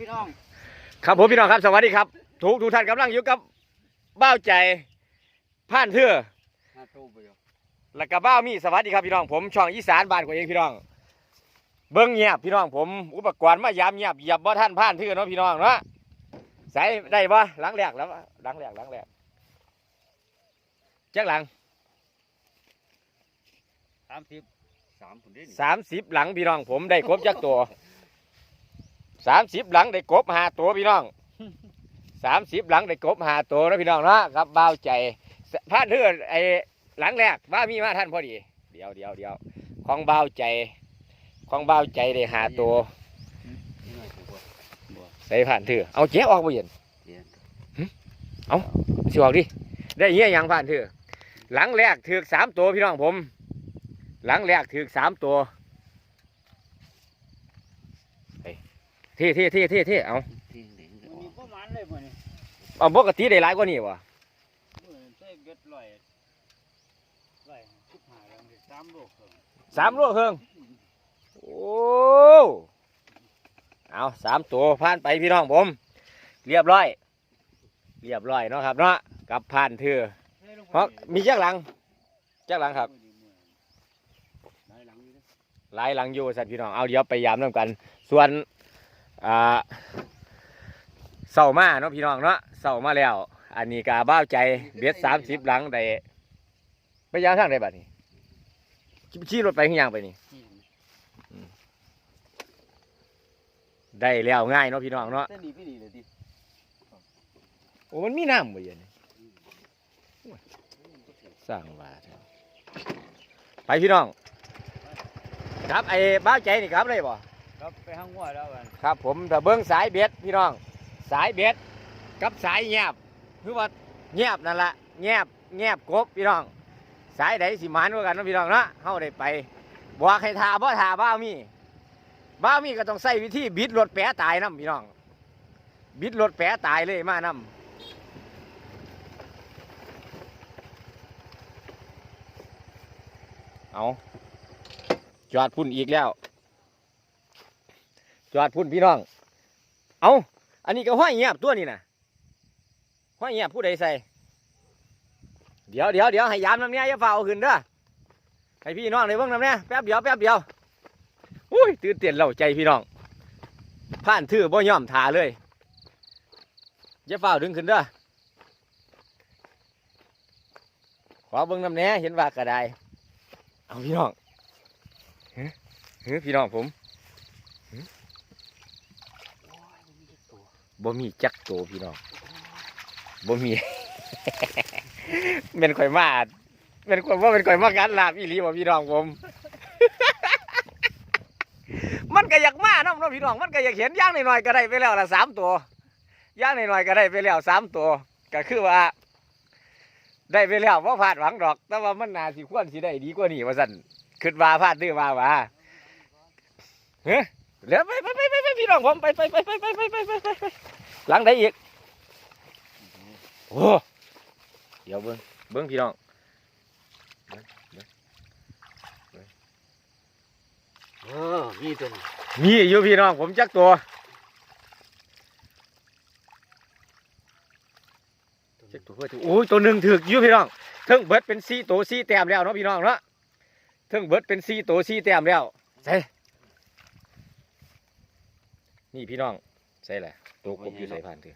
พี่น้อง ครับผมพี่น้องครับสวัสดีครับ ทุกทุกท่านกำลังอยู่กับบ้าวใจผ่านเถื่อมาตู้ไปอยู่และกับบ้าวมีสวัสดีครับพี่น้องผมช่องอีสานบ้านของเองพี่น้อง เบิ้งเงียบพี่น้องผมอุปกรณ์มายามเงียบเหยียบบ่ท่านผ่านเถื่อเนาะพี่น้องเนาะใส่ได้ปะหลังแรกแล้ววะหลังแรกหลังแรกจักหลังสามสิบสามคนเด่นสามสิบหลังพี่น้องผมได้กบจักตัว สามสิบหลังได้กบหาตัวพี่น้องสามสิบหลังได้กบหาตัวนะพี่น้องเนาะครับบ้าวใจผ่านเถื่อไอ้หลังแรกบ้ามีมาท่านพอดี เดี๋ยวเดี๋ยวเดี๋ยวของบ้าวใจ ของบ้าวใจได้หาตัวนี่หน่อยถูกป่ะบ่ใส่ผ่านเถื่อเอาเจ๊ออกมาเย็นเตียนสิออกดิได้เงี้ยยังผ่านเถื่อหลังแรกถือกสามตัวพี่น้องผม หลังแรกถือกสามตัวเฮ้ย เท่เท่เท่เท่เท่เอาเองมันมีประมาณเลยมันนี่เอาปกติได้หลายกว่านี้วะใส่เบ็ดร้อยร้อยสิบห้าแล้วสามโลครึ่งสามโลครึ่งโอ้เอาสามตัวผ่านไปพี่น้องผม เรียบร้อย เรียบร้อยเนาะครับเนาะกับผ่านเถื่อเพราะมีแจักหลังแจักหลังครับไลังนี้นะหลายหลังอยู่สัตว์พี่น้องเอาเดี๋ยวไปยามน้ำกัน ส่วน อ่าเสามาเนาะพี่น้องเนาะเสามาแล้ว อันนี้กาบ้าวใจเบ็ดสามสิบหลังได้ไปยามทางใดบัดนี้ขี่ขี่รถไปขึ้นยางไปนี่ที่ได้แล้วง่ายเนาะพี่น้องเนาะเส้นดีพี่ดีเลยดิโอ้มันมีน้ำบ่เย็นนี่สร้างว่าแท้ไปพี่น้อง ครับไอ้บ้าวใจนี่ครับเลยบ่ ครับไปห้างวัวแล้วกันครับ ผมถ้าเบิ้งสายเบ็ดพี่น้อง สายเบ็ดกับสายแงบคือว่าแงบนั่นละแงบแงบกบพี่น้อง สายใดสิมานกว่ากันเนาะพี่น้องเนาะเฮาได้ไปบอกให้ทาบ่ทาบ้ามีบ้ามีก็ต้องใส่วิธีบิดรถแปะตายนํพี่น้อง บิดรถแปะตายเลยมานํเอาจอดพุ่นอีกแล้ว จอดพุ่นพี่น้อง เอาอันนี้ก็ห้อยเงียบตัวนี่นะห้อยเงียบผู้ใดใส่ เดี๋ยวเดี๋ยวเดี๋ยวให้ยามน้ำเนี้ยอย่าฝ่าเอาขึ้นเด้อให้พี่น้องเลยเบิ่งน้ำเนี้ยแป๊บเดียวแป๊บเดียวอุ้ยตื่นเต้นเล่าใจพี่น้องผ่านถือบ่ย่อมทาเลยอย่าฝ่าดึงขึ้นเด้อขอเบิ่งน้ำเนี้ยเห็นว่ากระไดเอาพี่น้องเฮ้ยเฮ้ยพี่น้องผม บ่มีจักโตพี่น้องบ่มีเป็นข่อยมาเป็นข่อยว่าเป็นข่อยมาการลาบอีหลีบ่พี่น้องผม มันก็อยากมาเนาะเนาะพี่น้องมันก็อยากเห็นย่างหน่อยๆก็ได้ไปแล้วละสามตัวย่างหน่อยๆก็ได้ไปแล้วสามตัวก็คือว่า ได้ไปแล้วว่าพลาดหวังดอก แต่ว่ามันนาสิควรสิได้ดีกว่านี้ว่าสั่นคิดว่าพลาดดื้อว่าว่าเฮ้ เดี๋ยวไปไปไปไปไปพี่น้องผมไปไปไปไปไปไปไปไปไปหลังได้อีกโอ้เดี๋ยวเบิ้งเบิ้งพี่น้องเออนี่ตัวมีอยู่พี่น้องผมจักตัวจักตัวเพื่อถือโอ้ยตัวหนึ่งถืออยู่พี่น้องเทิงเบิดเป็นสี่ตัวสี่แต้มแล้วเนาะพี่น้องเนาะเทิงเบิดเป็นสี่ตัวสี่แต้มแล้วใส่ นี่พี่น้องใส่แหละตัวกบอยู่ใส่ผ่านถือ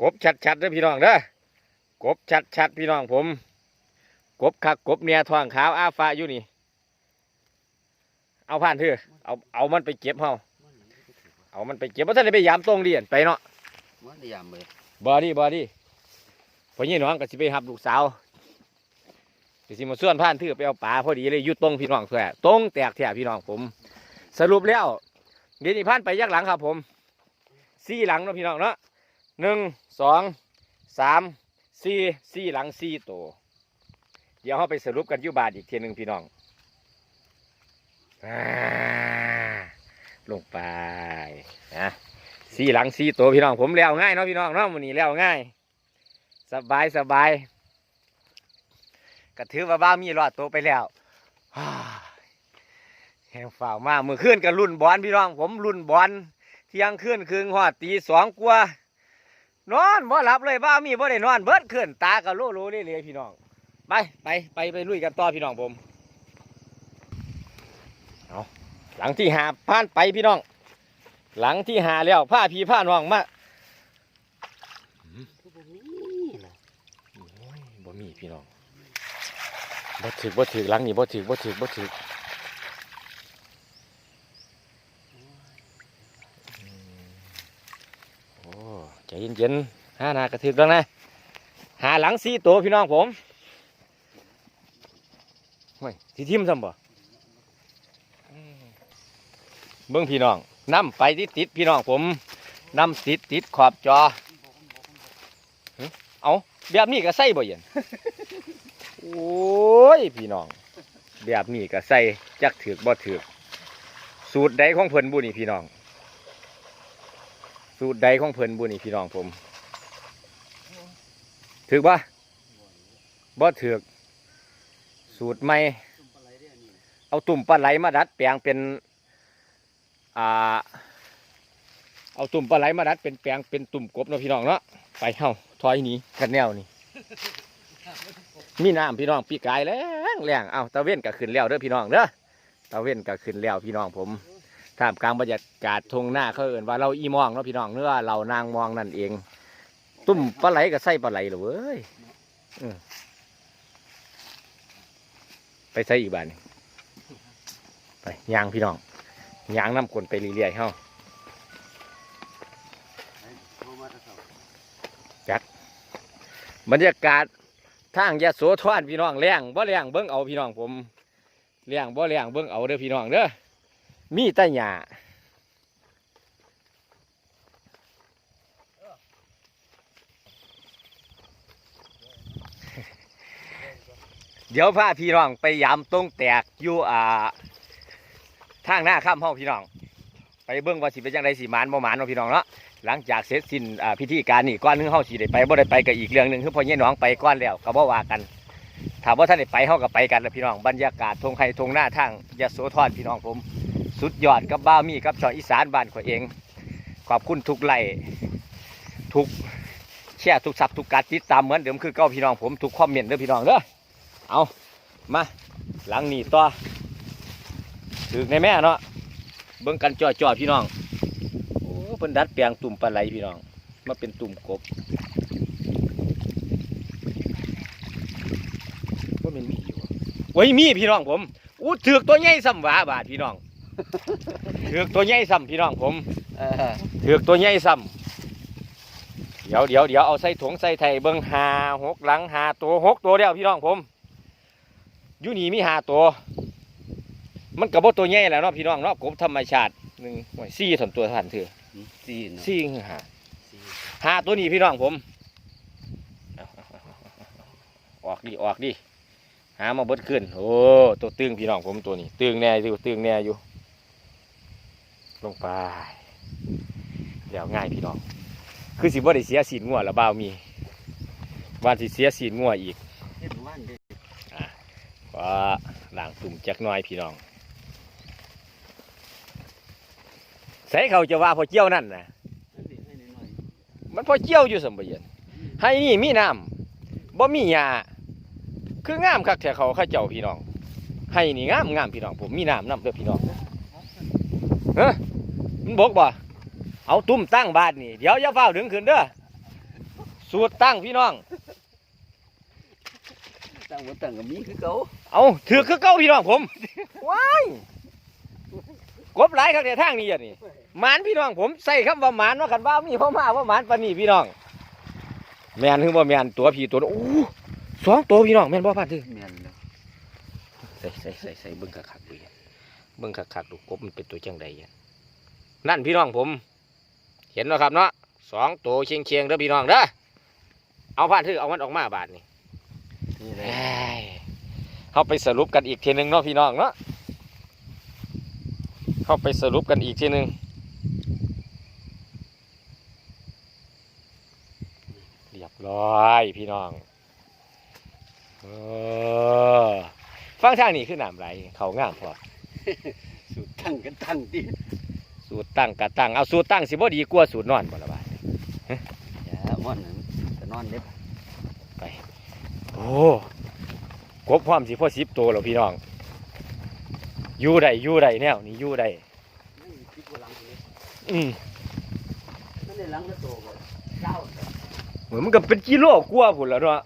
กบชัดๆเด้อพี่น้องเด้อกบชัดๆพี่น้องผม กบคักกบเนี่ยทองขาวอาฟ้าอยู่นี่ เอาผ่านเถอะเอาเอามันไปเก็บเฮามันนี่ก็ถือว่าเอามันไปเก็บเพราะท่านได้ไปยามตรงเรียนไปเนาะมันได้ยามเลยบอดี้บอดี้พอยี่น้องก็สิไปหับลูกสาวก็สิมาส่วนผ่านเถือไปเอาปลาพอดีเลยอยุดตรงพี่น้องแท้ตรงแตกแท้พี่น้องผม สรุปแล้ว เดี๋ยวนี้ผ่านไปยักหลังครับผมสี่หลังเนาะพี่น้องเนาะหนึ่งสองสามสี่สี่หลังสี่ตัวเดี๋ยวเราไปสรุปกันยุบาทอีกทีหนึ่งพี่น้องอ่าลงไปนะสี่หลังสี่ตัวพี่น้องผมแล้วง่ายเนาะพี่น้องเนาะวันนี้แล้วง่าย สบายสบายก็ถือว่าบ้ามีรอดตัวไปแล้วฮ่า แห่งฝ่าวมามือขึ้นกับรุ่นบอลพี่น้อง ผมรุ่นบอลเที่ยงคืนครึ่งฮอดตีสองกว่านอนบ่หลับเลยบ้ามีบ่ได้นอนเบิดขึ้นตาก็โลโลเลยเลยพี่น้องไปไปไปไปลุยกันต่อพี่น้องผมเอาหลังที่หาผ่านไปพี่น้อง หลังที่หาแล้วผ้าพีผ้าน้องมาบ่มีล่ะโอ้ยบ่มีพี่น้องบ่ถึกบ่ถึกหลังนี่บ่ถึกบ่ถึกบ่ถึกอืมโอ้ ใจเย็นๆหาหน้ากระถึกแล้วนะหาหลังสี่ตัวพี่น้องผมเฮ้ยสิทิมซ้ำบ่เบิ่งพี่น้องนำไปติดติดพี่น้องผมนำติดติดขอบจอเอาแบบนี้ก็ใส่บ่เย็นโอ้ยพี่น้อง แบบนี้ก็ใส่จักถือกบ่ถือกสูตรใดของเพิ่นบุนี่พี่น้อง สูตรใดของเพิ่นบุนี่พี่น้องผมถือกบ่บ่ถือกสูตรใหม่เอาตุ่มปลาไหลมาดัด แปลงเป็นอ่าเอาตุ่มปลาไหลมาดัดเป็นแปลงเป็นตุ่มกบเนาะพี่น้องเนาะไปเฮาถอยนี้กันแนวนี่มีน้ำพี่น้องปีกายแรงแรงเอาตะเว้นก็ขึ้นแล้วเด้อพี่น้องเด้อตะเว้นก็ขึ้นแล้วพี่น้องผม ท่ามกลางบรรยากาศทงหน้าเขาเอ่นว่าเราอีมองเนาะพี่น้องเนื้อเรานางมองนั่นเอง ตุ่มปลาไหลก็ใส่ปลาไหลเหรอเว้ยไปใส่อีกบ้านไปยางพี่น้องยางน้ำกลนไปเรื่อยๆเฮาไปเอามาแตะเช้าบรรยากาศทางยะโสธรพี่น้องแรงบ่แรงเบิ่งเอาพี่น้องผมแรงบ่แรงเบิ่งเอาเด้อพี่น้องเด้อ มีแต่หญ้าเดี๋ยวพาพี่น้องไปยามตรงแตกอยู่อ่าทางหน้าข้ามห้องพี่น้อง ไปเบิ่งว่าสิเป็นจังไดสิหมานบ่หมานเนาะพี่น้องเนาะหลังจากเสร็จสิ้นอ่าพิธีการนี่ก้อนหนึงเฮาสิได้ไปบ่ได้ไปก็อีกเรื่องหนึงคือพ่อใหญ่หนองไปก้อนแล้วก็บ่ว่ากันถามว่าท่านได้ไปเฮาก็ไปกันแล้วพี่น้องบรรยากาศทงไห้ทงหน้าทางยโสธรพี่น้องผม สุดยอดกับบ้ามีกับช่องอีสานบ้านข่อยเอง ขอบคุณทุกไลค์ทุกแชร์ทุกซับทุกการติดตามเหมือนเดิมคือเก้าพี่น้องผมทุกคอมเมนต์เด้อพี่น้องเด้อเอามาหลังนี้ต่อถึกในแม่เนาะเบิ่งกันจ่อๆพี่น้องโอ้เพิ่นดัดแปลงตุ่มปลาไหลพี่น้องมาเป็นตุ่มกบว่ามันมีอยู่วะโอ้ยมีพี่น้องผมอู้ถือกตัวใหญ่ซ้ำหวาบาทพี่น้อง ถือกตัวใหญ่ซ้ำพี่น้องผมเออถือกตัวใหญ่ซ้ำเดี๋ยวเดี๋ยวเดี๋ยวเอาใส่ถุงใส่ไทยเบิ้งหาหกหลังหาตัวหกตัวเดียวพี่น้องผมอยู่นี่มีหาตัว มันกับว่าตัวใหญ่แหล้วเนาะพี่น้องเนาะกบธรรมชาติหนึ่งหวยสี่ถนตัวทันเถือซีนเนาะสี่คือหาซีหาตัวนี้พี่น้องผมเอาๆๆๆออกดิออกดิหามาเบิดขึ้นโอ้ตัวตึงพี่น้องผมตัวนี้ตึงแน่อยู่ตึงแน่อยู่ ลงไปเดี๋ยวง่ายพี่น้อง คือสิบ่ได้เสียสีนงัวละบ่าวมีบ้านสิเสียสีนงัวอีกว่าหลังตุ่มจักน้อยพี่น้องใส่เขาจะว่าพอเจียวนั่นนะมันพอเจียวอยู่สมบูรณ์ให้นี่มีน้ำบ่มีหญ้าคืองามคักแท้เขาข้าเจ้าพี่น้องให้นี่งามงามพี่น้องผมมีน้ำน้ำเด้อพี่น้องเฮ้ มันบกบ่เอาตุ่มตั้งบาทนี่เดี๋ยวอย่าเฝ้าวดึงขึ้นเด้อสูตรตั้งพี่น้องๆตั้งบ่ตั้งก็มีคือเก่าเอาถือคือเก้าพี่น้องผมว้ายกบหลายครับในทางนี้อะนี่หมานพี่น้องผมใส่คำว่าหมานว่ากันว่ามีพ่อมาว่าหมานปานนี้พี่น้อง แมนคือบ่แมนตัวพี่ตัวน้องโอ้สองตัวพี่น้องแมนบ่พันถือแม่นแล้วใส่ใส่ใส่ใส่เบิ่งคักๆดูอะเบิ่งคักๆดูกบมันเป็นตัวจังใดอะ นั่นพี่น้องผม เห็นเนาะครับเนาะสองตัวเชียงเชียงๆเด้อพี่น้องเด้อเอาพันถือเอามันออกมาบาทนี่นี่แหละเอ้ยเข้าไปสรุปกันอีกทีหนึ่งเนาะพี่น้องเนาะเข้าไปสรุปกันอีกทีหนึ่งเรียบร้อยพี่น้องเออฟังทางนี้คือน้ำไหลเขางามพอสุดตั้งกันตั้งติ สูตรตั้งกะตั้งเอาสูตรตั้งสิบ่ดีกว่าสูตรนอนบ่ละบาดอย่าม่อนนั่นจะนอนเด็บโอ้กบความสิพ่อสิบตัวแล้วพี่น้องอยู่ได้อยู่ได้แนวนี่อยู่ได้ไม่มีคิดว่าหลังเลยอืมไม่ได้หลังจะโตบ่เจ้าเหมือนมันก็เป็นกิโลกว่าพุ่นแล้วเนาะ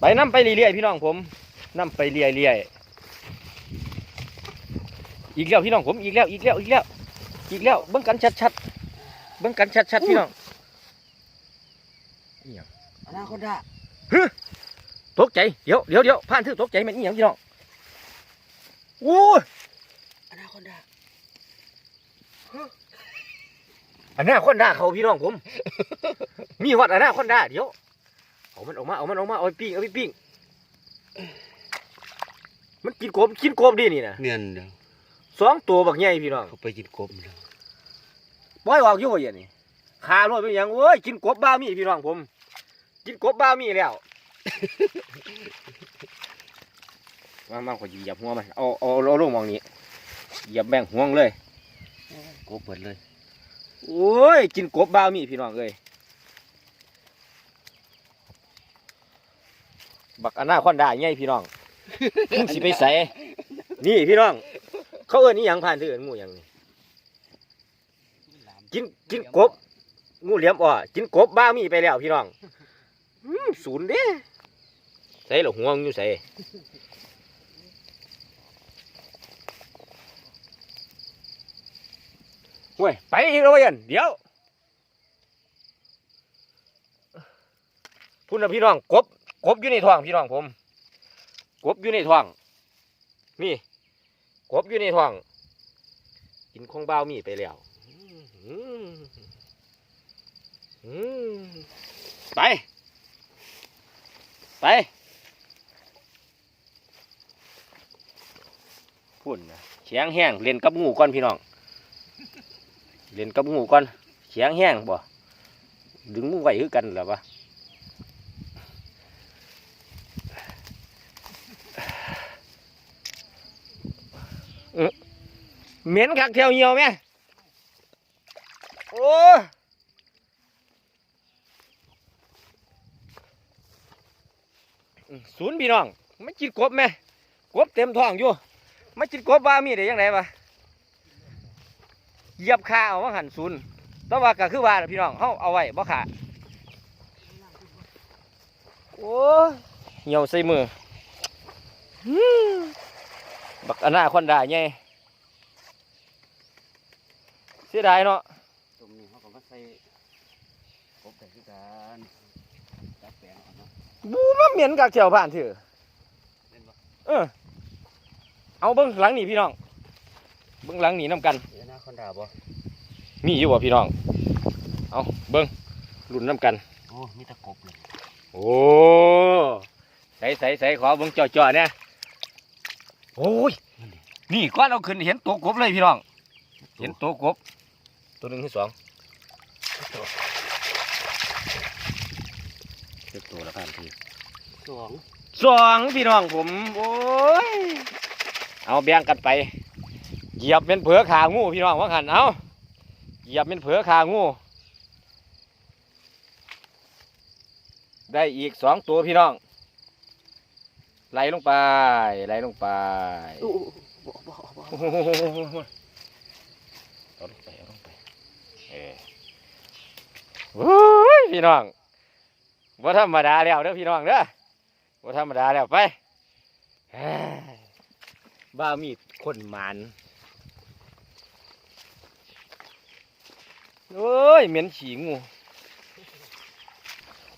ไปนํไปเรื่อยๆพี่น้องผมนํไปเรื่อยๆ อีกแล้วพี่น้องผมอีกแล้วอีกแล้วอีกแล้วอีกแล้วเบิ่งกันชัดๆเบิ่งกันชัดๆพี่น้องอนาคตอะตกใจเดี๋ยวเดี๋ยวเดี๋ยวผ่านถือตกใจแมันอีหยังพี่น้องโอ้ยอนาคตอะอันน่าคนด่าเขาพี่น้องผม มีวัดอันน่าคนด่าเดี๋ยว เอามันออกมา เอามันออกมา เอาไปปิ้ง เอาไปปิ้ง มันกินกบกินกบดินี่นะเนียนเดียว สองตัวบักใหญ่พี่น้องเขาไปกินกบเดียวปล่อยออกอยู่ว่าอย่างนี้ขาลอยไปอย่างเว้ยกินกบบ้ามีพี่น้องผม กินกบบ้ามีแล้ว มามาขอเหยียบหัวมันเอาเอาเอาลงมองนี้เหยียบแบ่งห่วงเลย กบเปิดเลยโอ้ยกินกบบ้ามีพี่น้องเอ้ยบักอนาคอนดาใหญ่พี่น้อง มึงสิไปใส่นี่พี่น้อง เขาเอิ้นนี่ยังผ่านถือเอิ้นหมูหยังนี่กินกินกบงูเหลี่ยมอ่อกินกบบ้ามีไปแล้วพี่น้องอืมศูนย์เด้ใส่หรอหัวมึงอยู่ใส่เว้ยไปอีกแล้วเว้ยอันเดี๋ยวพุ่นนะพี่น้องกบกบอยู่ในท้องพี่น้องผม กบอยู่ในท้องนี่ กบอยู่ในท้อง กินของเบ้ามีไปแล้วไป ไปพุ่นนะเฉียงแห้งเล่นกับงูก่อนพี่น้องเล่นกับงูก่อนเฉียงแห้งบ่ดึงงูไว้คือกันหรอวะ เหม็นคักเที่ยวเหี่ยวไหมโอ้ศูนย์พี่น้องไม่กินกบไหมกบเต็มท้องอยู่ไม่กินกบบ้ามีได้ยังไงวะเหยียบขาเอาว่าหันศูนย์แต่ว่าก็คือว่าพี่น้องเขาเอาไว้บ่ขาโอ้ยเหี่ยวใส่มือ บักอนาคอนดาไงเสียดายเนาะตรงนี้เขาก็มาใส่กบใส่คือกันจับแปลงเอาเนาะบูมาเหม็นกับเจียวผ่านเถอะเล่นบ่เออเอาเบิ้งหลังนี่พี่น้องเบิ้งหลังนี่น้ำกัน เดี๋ยวอนาคตอะบ่มีอยู่บ่พี่น้อง เอาเบิ้งรุ่นน้ำกัน โอ้มีแตะกบเลยโอ้ใส่ใส่ใส่ขอเบิ้งจ่อๆเนี่ย โอ้ยนี่ก้อนเอาขึ้นเห็นตัวกบเลยพี่น้อง เห็นตัวกบ ตัวหนึ่งที่สองเจ็บตัวแล้วกันทีสองสองพี่น้องผม โอ้ย เอาแบ่งกันไป เหยียบเป็นเผือขางูพี่น้องว่าหันเอาเหยียบเป็นเผือขางู ได้อีกสองตัวพี่น้อง ไหลลงไปไหลลงไปอู้บ่บ่บ่โอ้โหเอาลงไปเอาลงไปเออโอ้ยพี่น้องว่าธรรมดาแล้วเด้อพี่น้องเด้อว่าธรรมดาแล้วไปเฮ้ยบ้ามีดคนหมันโอ้ยเหม็นฉี่งู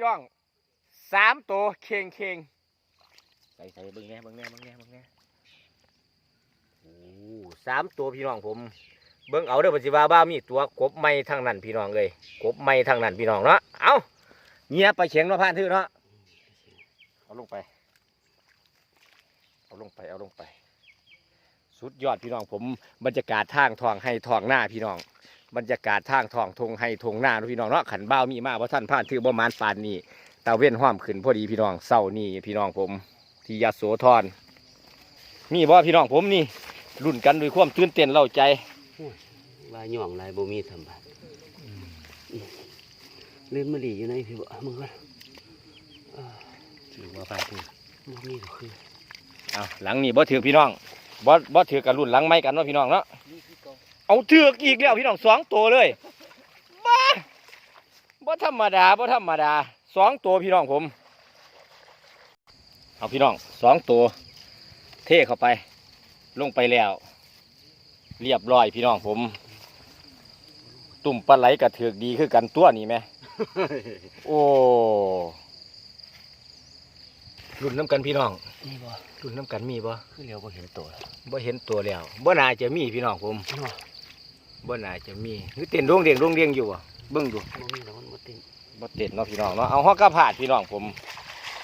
พี่น้องสามตัวเข่งเข่งใส่ใส่เบิ่งแน่เบิ่งแน่เบิ่งแน่เบิ่งแน่โอ้ยสามตัวพี่น้องผม เบิ่งเอาเด้อปัจจิว่าบ้ามีตัวกบไม่ทางนั้นพี่น้องเลยกบไม่ทางนั้นพี่น้องเนาะเอาเงียบไปเฉียงเนาะผ่านทื่อเนาะเอาลงไป เอาลงไปเอาลงไป สุดยอดพี่น้องผมบรรยากาศทางทองให้ทองหน้าพี่น้อง บรรยากาศทางทองทงให้ทงหน้าเนาะพี่น้องเนาะขันบ้าวมีมาเพราะท่านผ่านทื่อบ่มานปานนี้ตาเว้นห้อมขึ้นพอดีพี่น้องเศร้านี่พี่น้องผมที่ยโสธรมีบ่พี่น้องผมนี่รุ่นกันด้วยความตื่นเต้นเล่าใจว่าหย่องลายบ่มีทำบัดเล่นมะลีอยู่ไหนพี่บ่มึงก็ถือว่าผ่านทื่อบ่มีดอกคือเอาหลังนี่บ่ถือพี่น้องบ่บ่ถือกับรุ่นหลังไม่กันเนาะพี่น้องเนาะ นี่คือเก่าเอาถือกอีกแล้วพี่น้องสองตัวเลยบ้าบ่ธรรมดาบ่ธรรมดาสองตัวพี่น้องผม เอาพี่น้องสองตัว เทเข้าไป ลงไปแล้ว เรียบร้อยพี่น้องผม ตุ่มปลาไหลกระถือกดีคือกันตัวนี้ไหมโอ้รุ่นน้ำกันพี่น้องนี่บ่รุ่นน้ำกันมีบ่คือเหลียวบ่เห็นตัวบ่เห็นตัวแล้วบ่น่าจะมีพี่น้องผมเนาะ บ่น่าจะมีหรือเต้นดวงเดียงดวงเดียงอยู่บ่เบิ่งดูบ่มีดอกมันบ่ติดบ่เต้นเนาะพี่น้องเนาะเอาฮอกกระผาดพี่น้องผม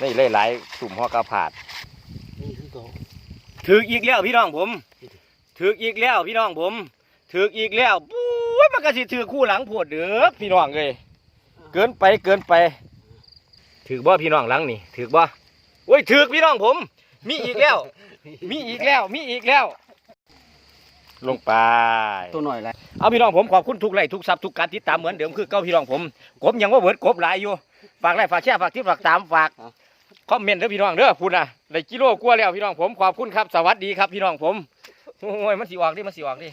นี่หลายๆตุ่มฮอกกระผาดนี่คือเก่าถึกอีกแล้วพี่น้องผมถึกอีกแล้วพี่น้องผมถึกอีกแล้วปุ้ยมันก็สิถือคู่หลังโพดเด้อพี่น้องเอ้ยเกินไปเกินไปถึกบ่พี่น้องหลังนี่ถึกบ่โอ้ยถึกพี่น้องผม มีอีกแล้ว มีอีกแล้วมีอีกแล้ว ลงไป ตัวหน่อยละเอาพี่น้องผมขอบคุณทุกไลค์ทุกซับทุกการติดตามเหมือนเดิมคือเก้าพี่น้องผมกบยังว่าเวิร์ดกบหลายอยู่ฝากไลค์ฝากแชร์ฝากทิปฝากตามฝากคอมเมนต์เด้อพี่น้องเด้อพูดนะได้กิโลกว่าแล้วพี่น้องผมขอบคุณครับสวัสดีครับพี่น้องผมโอ้ยมันสิออกดิมันสิออกดิ